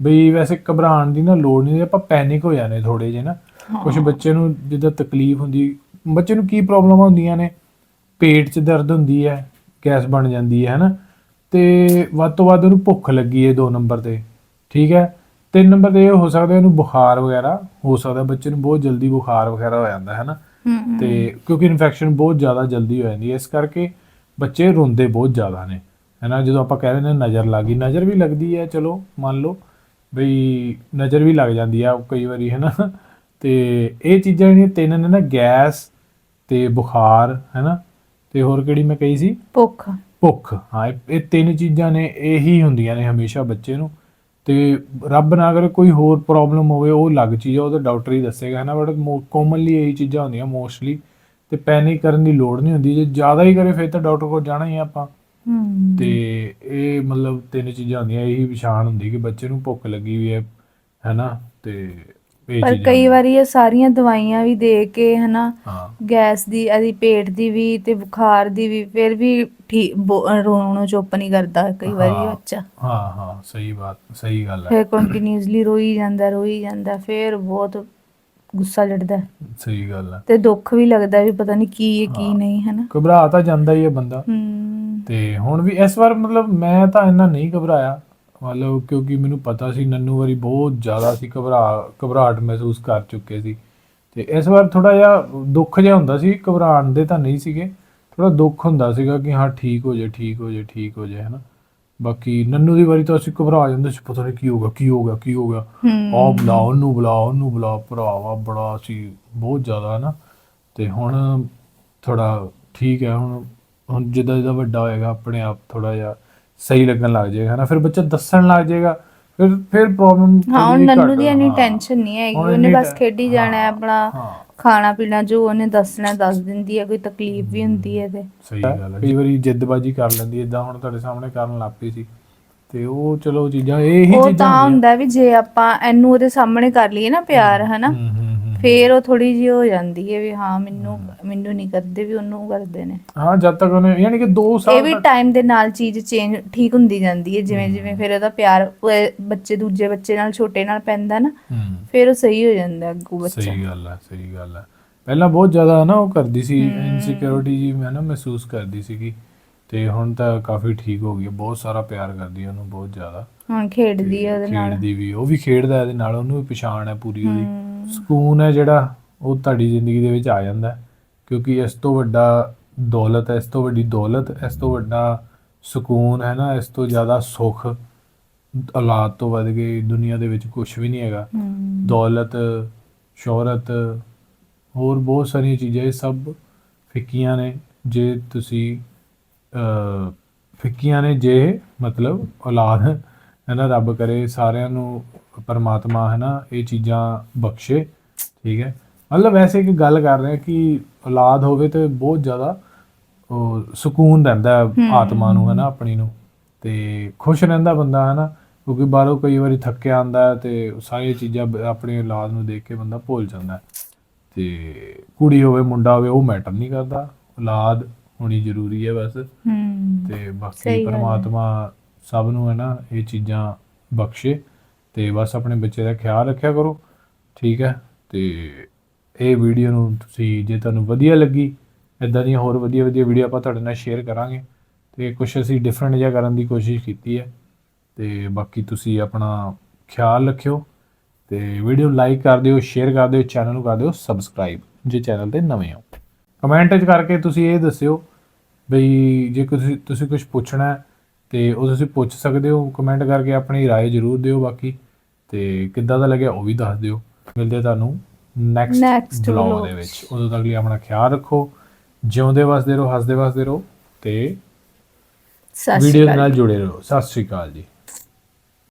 ਬਈ ਵੈਸੇ ਘਬਰਾਉਣ ਦੀ ਨਾ ਲੋੜ ਨਹੀਂ ਆਪਾਂ ਪੈਨਿਕ ਹੋ ਜਾਂਦੇ ਥੋੜੇ ਜਿਹੇ ਨਾ। ਕੁਝ ਬੱਚੇ ਨੂੰ ਜਿੱਦਾਂ ਤਕਲੀਫ ਹੁੰਦੀ ਬੱਚੇ ਨੂੰ ਕੀ ਪ੍ਰੋਬਲਮਾਂ ਹੁੰਦੀਆਂ ਨੇ? ਪੇਟ 'ਚ ਦਰਦ ਹੁੰਦੀ ਹੈ ਗੈਸ ਬਣ ਜਾਂਦੀ ਹੈ ਹਨਾ? ਤੇ ਵੱਧ ਤੋਂ ਵੱਧ ਉਹਨੂੰ ਭੁੱਖ ਲੱਗੀ ਹੈ ਦੋ ਨੰਬਰ ਤੇ ਠੀਕ ਹੈ? ਤਿੰਨ ਨੰਬਰ ਤੇ ਇਹ ਹੋ ਸਕਦਾ ਉਹਨੂੰ ਬੁਖਾਰ ਵਗੈਰਾ ਹੋ ਸਕਦਾ ਬੱਚੇ ਨੂੰ ਬਹੁਤ ਜਲਦੀ ਬੁਖਾਰ ਵਗੈਰਾ ਹੋ ਜਾਂਦਾ ਹੈ ਨਾ ਤੇ ਕਿਉਂਕਿ ਇਨਫੈਕਸ਼ਨ ਬਹੁਤ ਜ਼ਿਆਦਾ ਜਲਦੀ ਹੋ ਜਾਂਦੀ ਹੈ ਇਸ ਕਰਕੇ ਬੱਚੇ ਰੋਂਦੇ ਬਹੁਤ ਜ਼ਿਆਦਾ ਨੇ। ਹੈਨਾ ਜਦੋਂ ਆਪਾਂ ਕਹਿ ਦਿੰਦੇ ਹਾਂ ਨਜ਼ਰ ਲੱਗੀ ਨਜ਼ਰ ਵੀ ਲੱਗਦੀ ਹੈ ਚਲੋ ਮੰਨ ਲਓ ਬਈ ਨਜ਼ਰ ਵੀ ਲੱਗ ਜਾਂਦੀ ਆ ਕਈ ਵਾਰੀ ਹੈਨਾ। ਤੇ ਇਹ ਚੀਜ਼ਾਂ ਜਿਹੜੀਆਂ ਤਿੰਨ ਨੇ ਨਾ ਗੈਸ ਤੇ ਬੁਖਾਰ ਹੈਨਾ। ਤੇ ਹੋਰ ਕਿਹੜੀ ਮੈਂ ਕਹੀ ਸੀ? ਭੁੱਖ। ਭੁੱਖ ਹਾਂ ਇਹ- ਤਿੰਨ ਚੀਜ਼ਾਂ ਨੇ ਇਹੀ ਹੁੰਦੀਆਂ ਨੇ ਹਮੇਸ਼ਾ ਬੱਚੇ ਨੂੰ। ਤੇ ਰੱਬ ਨਾ ਕਰੇ ਕੋਈ ਹੋਰ ਪ੍ਰੋਬਲਮ ਹੋਵੇ ਉਹ ਅਲੱਗ ਚੀਜ਼ ਆ ਉਹ ਤਾਂ ਡਾਕਟਰ ਹੀ ਦੱਸੇਗਾ ਹੈ ਨਾ ਬਟ ਕਾਮਨਲੀ ਇਹੀ ਚੀਜ਼ਾਂ ਹੁੰਦੀਆਂ ਮੋਸਟਲੀ ਤੇ ਪੈਨਿਕ ਕਰਨ ਦੀ ਲੋੜ ਨਹੀਂ ਹੁੰਦੀ ਜੇ ਜ਼ਿਆਦਾ ਹੀ ਕਰੇ ਫਿਰ ਤਾਂ ਡਾਕਟਰ ਕੋਲ ਜਾਣਾ ਹੀ ਆਪਾਂ। ਹੂੰ। ਤੇ ਇਹ ਮਤਲਬ ਤਿੰਨ ਚੀਜ਼ਾਂ ਹੁੰਦੀਆਂ ਇਹੀ ਪਛਾਣ ਹੁੰਦੀ ਕਿ ਬੱਚੇ ਨੂੰ ਭੁੱਖ ਲੱਗੀ ਹੋਈ ਹੈ ਹੈਨਾ? ਤੇ ਇਹ ਪਰ ਚੀਜ਼ਾਂ ਕਈ ਵਾਰੀ ਇਹ ਸਾਰੀਆਂ ਦਵਾਈਆਂ ਵੀ ਦੇ ਕੇ ਹਨਾ? ਹਾਂ। ਗੈਸ ਦੀ ਇਹਦੀ ਪੇਟ ਦੀ ਵੀ ਤੇ ਬੁਖਾਰ ਦੀ ਵੀ ਫਿਰ ਵੀ ਠੀਕ ਰੋਣ ਚੁੱਪ ਨਹੀਂ ਕਰਦਾ ਕਈ ਵਾਰੀ ਹਾਂ। ਬੱਚਾ। ਹਾਂ ਹਾਂ ਸਹੀ ਬਾਤ ਸਹੀ ਗੱਲ ਹੈ। ਫਿਰ ਕੰਟੀਨਿਊਸਲੀ ਰੋਈ ਜਾਂਦਾ ਰੋਈ ਜਾਂਦਾ ਫਿਰ ਬਹੁਤ ਗੁੱਸਾ ਚੜਦਾ ਸਹੀ ਗੱਲ ਹੈ। ਤੇ ਦੁੱਖ ਵੀ ਲੱਗਦਾ ਵੀ ਪਤਾ ਨਹੀਂ ਕੀ ਹੈ ਕੀ ਨਹੀਂ ਹਨਾ? ਘਬਰਾ ਤਾਂ ਜਾਂਦਾ ਹੀ ਹੈ ਬੰਦਾ। ਹੂੰ। ਤੇ ਹੁਣ ਵੀ ਇਸ ਵਾਰ ਮਤਲਬ ਮੈਂ ਤਾਂ ਇੰਨਾ ਨਹੀਂ ਘਬਰਾਇਆ। ਮਤਲਬ ਕਿਉਂਕਿ ਮੈਨੂੰ ਪਤਾ ਸੀ ਨੰਨੂ ਵਾਰੀ ਬਹੁਤ ਜ਼ਿਆਦਾ ਸੀ ਘਬਰਾ ਘਬਰਾਹਟ ਮਹਿਸੂਸ ਕਰ ਚੁੱਕੇ ਸੀ। ਤੇ ਇਸ ਵਾਰ ਥੋੜਾ ਜਿਹਾ ਦੁੱਖ ਜਿਹਾ ਹੁੰਦਾ ਸੀ ਘਬਰਾਉਣ ਦੇ ਤਾਂ ਨਹੀਂ ਸੀਗੇ। ਥੋੜਾ ਦੁੱਖ ਹੁੰਦਾ ਸੀਗਾ ਕਿ ਹਾਂ ਠੀਕ ਹੋ ਜਾਏ ਠੀਕ ਹੋ ਜਾਏ ਠੀਕ ਹੋ ਜਾਏ ਹਨਾ। ਬਾਕੀ ਨੰਨੂ ਦੀ ਵਾਰੀ ਤਾਂ ਅਸੀਂ ਘਬਰਾ ਜਾਂਦੇ ਸੀ ਪਤਾ ਨਹੀਂ ਕੀ ਹੋਗਾ ਕੀ ਹੋਗਾ ਕੀ ਹੋਗਾ ਹੂੰ। ਆਹ ਬੁਲਾ ਉਹਨੂੰ ਬੁਲਾ ਉਹਨੂੰ ਬੁਲਾ ਭਰਾਵਾ ਬੜਾ ਸੀ ਬਹੁਤ ਜ਼ਿਆਦਾ ਨਾ ਤੇ ਹੁਣ ਥੋੜਾ ਠੀਕ ਹੈ ਹੁਣ ਹੁਣ ਜਿੱਦਾਂ ਜਿੱਦਾਂ ਵੱਡਾ ਹੋਏਗਾ ਆਪਣੇ ਆਪ ਥੋੜਾ ਜਿਹਾ ਸਹੀ ਲੱਗਣ ਲੱਗ ਜਾਏਗਾ ਨਾ ਫਿਰ ਬੱਚਾ ਦੱਸਣ ਲੱਗ ਜਾਏਗਾ ਫਿਰ ਫਿਰ ਪ੍ਰੋਬਲਮ ਹਾਂ ਹੁਣ ਨੰਨੂ ਦੀ ਇੰਨੀ ਟੈਨਸ਼ਨ ਨਹੀਂ ਹੈਗੀ। ਉਹਨੇ ਬਸ ਖੇਡੀ ਜਾਣਾ ਹੈ ਆਪਣਾ ਹਾਂ। ਖਾਣਾ ਪੀਣਾ ਜੋ ਉਹਨੇ ਦੱਸਣਾ ਦੱਸ ਦਿੰਦੀ ਹੈ ਕੋਈ ਤਕਲੀਫ ਵੀ ਹੁੰਦੀ ਹੈ। ਤੇ ਸਹੀ ਗੱਲ ਹੈ। ਕਈ ਵਾਰੀ ਜਿੱਦਬਾਜੀ ਕਰ ਲੈਂਦੀ ਇਦਾਂ ਹੁਣ ਤੁਹਾਡੇ ਸਾਹਮਣੇ ਕਰਨ ਲੱਗ ਪਈ ਸੀ। ਤੇ ਉਹ ਚਲੋ ਚੀਜ਼ਾਂ ਇਹ ਹੀ ਉਹ ਚੀਜ਼ਾਂ ਤਾਂ ਹੁੰਦੀਆਂ। ਹੁੰਦਾ ਵੀ ਜੇ ਆਪਾਂ ਇਹਨੂੰ ਉਹਦੇ ਸਾਹਮਣੇ ਕਰ ਲਈਏ ਨਾ ਪਿਆਰ ਹਨਾ? ਹੂੰ ਹੂੰ ਹੂੰ। ਫੇਰ ਉਹ ਥੋੜੀ ਜਿਹੀ ਹੋ ਜਾਂਦੀ ਹੈ ਵੀ ਹਾਂ ਮੈਨੂੰ ਮੈਨੂੰ ਨਹੀਂ ਕਰਦੇ ਵੀ ਉਹਨੂੰ ਕਰਦੇ ਨੇ। ਹਾਂ ਜਦ ਤੱਕ ਉਹਨੇ ਯਾਨੀ ਕਿ 2 ਇਹ ਸਾਲ ਵੀ ਤੱਕ ਟਾਈਮ ਦੇ ਨਾਲ ਚੀਜ਼ ਚੇਂਜ ਠੀਕ ਹੁੰਦੀ ਜਾਂਦੀ ਹੈ ਜਿਵੇਂ ਜਿਵੇਂ ਫਿਰ ਉਹਦਾ ਪਿਆਰ ਉਹ ਬੱਚੇ ਦੂਜੇ ਬੱਚੇ ਨਾਲ ਛੋਟੇ ਨਾਲ ਪੈਂਦਾ ਨਾ ਹੂੰ ਫਿਰ ਉਹ ਸਹੀ ਹੋ ਜਾਂਦਾ ਅੱਗੂ ਬੱਚਾ। ਸਹੀ ਗੱਲ ਹੈ ਸਹੀ ਗੱਲ ਹੈ। ਪਹਿਲਾਂ ਬਹੁਤ ਜ਼ਿਆਦਾ ਨਾ ਉਹ ਕਰਦੀ ਸੀ ਇਨਸਿਕਿਉਰਿਟੀ ਜੀ ਮੈਂ ਨਾ ਮਹਿਸੂਸ ਕਰਦੀ ਸੀਗੀ ਤੇ ਹੁਣ ਤਾਂ ਕਾਫੀ ਠੀਕ ਹੋ ਗਈ ਹੈ ਬਹੁਤ ਸਾਰਾ ਪਿਆਰ ਕਰਦੀ ਹੈ ਉਹਨੂੰ ਬਹੁਤ ਜ਼ਿਆਦਾ। ਹੁਣ ਖੇਡਦੀ ਹੈ ਉਹਦੇ ਨਾਲ। ਖੇਡਦੀ ਵੀ ਉਹ ਵੀ ਖੇਡਦਾ ਇਹਦੇ ਨਾਲ ਉਹਨੂੰ ਵੀ ਪਛਾਣ ਹੈ ਪੂਰੀ ਉਹਦੀ। ਸਕੂਨ ਹੈ ਜਿਹੜਾ ਉਹ ਤੁਹਾਡੀ ਜ਼ਿੰਦਗੀ ਦੇ ਵਿੱਚ ਆ ਜਾਂਦਾ। ਕਿਉਂਕਿ ਇਸ ਤੋਂ ਵੱਡਾ ਦੌਲਤ ਹੈ ਇਸ ਤੋਂ ਵੱਡੀ ਦੌਲਤ ਇਸ ਤੋਂ ਵੱਡਾ ਸਕੂਨ ਹੈ ਨਾ ਇਸ ਤੋਂ ਜ਼ਿਆਦਾ ਸੁੱਖ ਔਲਾਦ ਤੋਂ ਵੱਧ ਕੇ ਦੁਨੀਆ ਦੇ ਵਿੱਚ ਕੁਝ ਵੀ ਨਹੀਂ ਹੈਗਾ ਦੌਲਤ ਸ਼ੋਹਰਤ ਹੋਰ ਬਹੁਤ ਸਾਰੀਆਂ ਚੀਜ਼ਾਂ ਇਹ ਸਭ ਫਿੱਕੀਆਂ ਨੇ ਜੇ ਤੁਸੀਂ ਫਿੱਕੀਆਂ ਨੇ ਜੇ ਮਤਲਬ ਔਲਾਦ ਹੈ ਨਾ ਰੱਬ ਕਰੇ ਸਾਰਿਆਂ ਨੂੰ ਪਰਮਾਤਮਾ ਹੈ ਨਾ ਇਹ ਚੀਜ਼ਾਂ ਬਖਸ਼ੇ ਠੀਕ ਹੈ। ਮਤਲਬ ਵੈਸੇ ਇੱਕ ਗੱਲ ਕਰ ਰਹੇ ਹਾਂ ਕਿ ਔਲਾਦ ਹੋਵੇ ਤੇ ਬਹੁਤ ਜ਼ਿਆਦਾ ਉਹ ਸਕੂਨ ਰਹਿੰਦਾ ਹੈ ਆਤਮਾ ਨੂੰ ਹੈ। ਨਾ ਆਪਣੀ ਨੂੰ। ਤੇ ਖੁਸ਼ ਰਹਿੰਦਾ ਬੰਦਾ ਹੈ ਨਾ ਕਿਉਂਕਿ ਬਾਹਰੋਂ ਕਈ ਵਾਰੀ ਥੱਕਿਆ ਆਂਦਾ ਤੇ ਸਾਰੀਆਂ ਚੀਜ਼ਾਂ ਆਪਣੀ ਔਲਾਦ ਨੂੰ ਦੇਖ ਕੇ ਬੰਦਾ ਭੁੱਲ ਜਾਂਦਾ ਤੇ ਕੁੜੀ ਹੋਵੇ ਮੁੰਡਾ ਹੋਵੇ ਉਹ ਮੈਟਰ ਨਹੀਂ ਕਰਦਾ। ਔਲਾਦ ਹੋਣੀ ਜ਼ਰੂਰੀ ਹੈ ਬਸ। ਤੇ ਬਾਕੀ। ਪਰਮਾਤਮਾ ਸਭ ਨੂੰ ਹੈ ਨਾ ਇਹ ਚੀਜ਼ਾਂ ਬਖਸ਼ੇ। ਤੇ ਬਸ ਆਪਣੇ ਬੱਚੇ ਦਾ ਖਿਆਲ ਰੱਖਿਆ ਕਰੋ, ਠੀਕ ਹੈ? ਤੇ ਇਹ ਵੀਡੀਓ ਨੂੰ ਤੁਸੀਂ ਜੇ ਤੁਹਾਨੂੰ ਵਧੀਆ ਲੱਗੀ ਇਦਾਂ ਦੀਆਂ ਹੋਰ ਵਧੀਆ ਵਧੀਆ ਵੀਡੀਓ ਆਪਾਂ ਤੁਹਾਡੇ ਨਾਲ ਸ਼ੇਅਰ ਕਰਾਂਗੇ। ਤੇ ਕੁਝ ਅਸੀਂ ਡਿਫਰੈਂਟ ਜਿਹਾ ਕਰਨ ਦੀ ਕੋਸ਼ਿਸ਼ ਕੀਤੀ ਹੈ। ਤੇ ਬਾਕੀ ਤੁਸੀਂ ਆਪਣਾ ਖਿਆਲ ਰੱਖਿਓ ਤੇ ਵੀਡੀਓ ਲਾਈਕ ਕਰ ਦਿਓ ਸ਼ੇਅਰ ਕਰ ਦਿਓ ਚੈਨਲ ਨੂੰ ਕਰ ਦਿਓ ਸਬਸਕ੍ਰਾਈਬ ਜੇ ਚੈਨਲ ਤੇ ਨਵੇਂ ਹੋ। ਕਮੈਂਟ 'ਚ ਕਰਕੇ ਤੁਸੀਂ ਇਹ ਦੱਸਿਓ ਬਈ ਜੇ ਤੁਸੀਂ ਤੁਸੀਂ ਕੁਝ ਪੁੱਛਣਾ ਹੈ ਤੇ ਉਹ ਤੁਸੀਂ ਪੁੱਛ ਸਕਦੇ ਹੋ ਕਮੈਂਟ ਕਰਕੇ ਆਪਣੀ رائے ਜ਼ਰੂਰ ਦਿਓ ਬਾਕੀ ਤੇ ਕਿੱਦਾਂ ਦਾ ਲੱਗਿਆ ਉਹ ਵੀ ਦੱਸ ਦਿਓ ਮਿਲਦੇ ਤੁਹਾਨੂੰ ਨੈਕਸਟ Next ਬਲੌਗ vlog ਦੇ ਵਿੱਚ ਉਦੋਂ ਤੱਕ ਲਈ ਆਪਣਾ ਖਿਆਲ ਰੱਖੋ ਜਿਉਂਦੇ ਵਸਦੇ ਰਹੋ ਹੱਸਦੇ ਵਸਦੇ ਰਹੋ ਤੇ ਸਤਿ ਸ਼੍ਰੀ ਵੀਡੀਓ ਦੇ ਅਕਾਲ ਨਾਲ ਜੁੜੇ ਰਹੋ ਸਤਿ ਸ਼੍ਰੀ ਅਕਾਲ ਜੀ